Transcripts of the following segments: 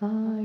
I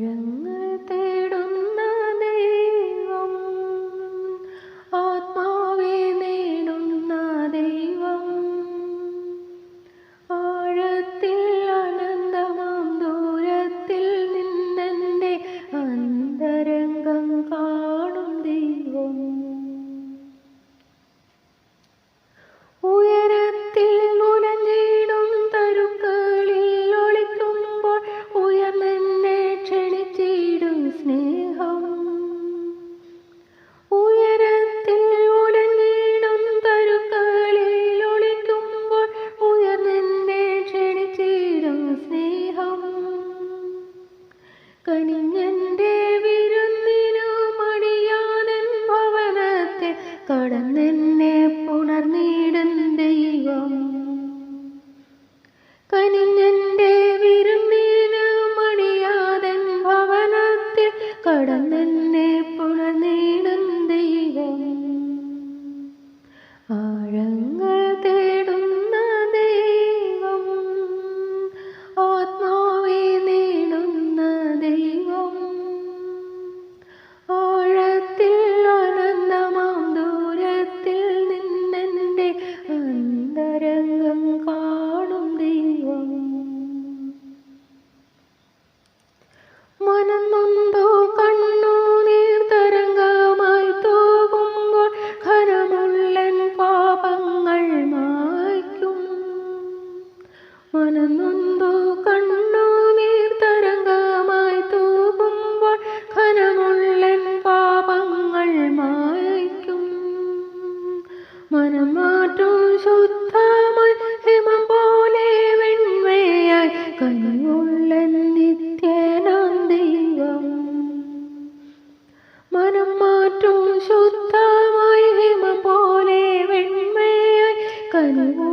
的泥巴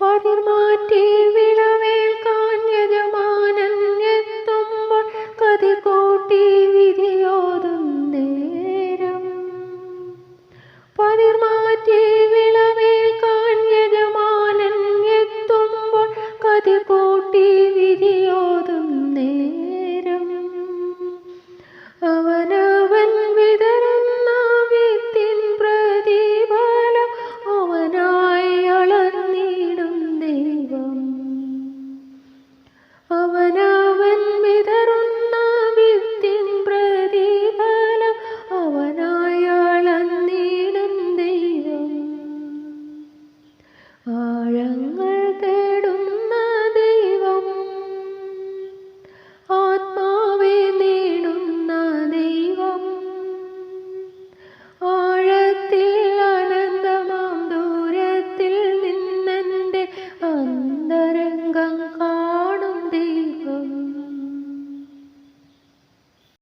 പതിർമാറ്റി വിളവേൽക്കാൻ യജമാനൻ എത്തുമ്പോൾ കതി കൂട്ടി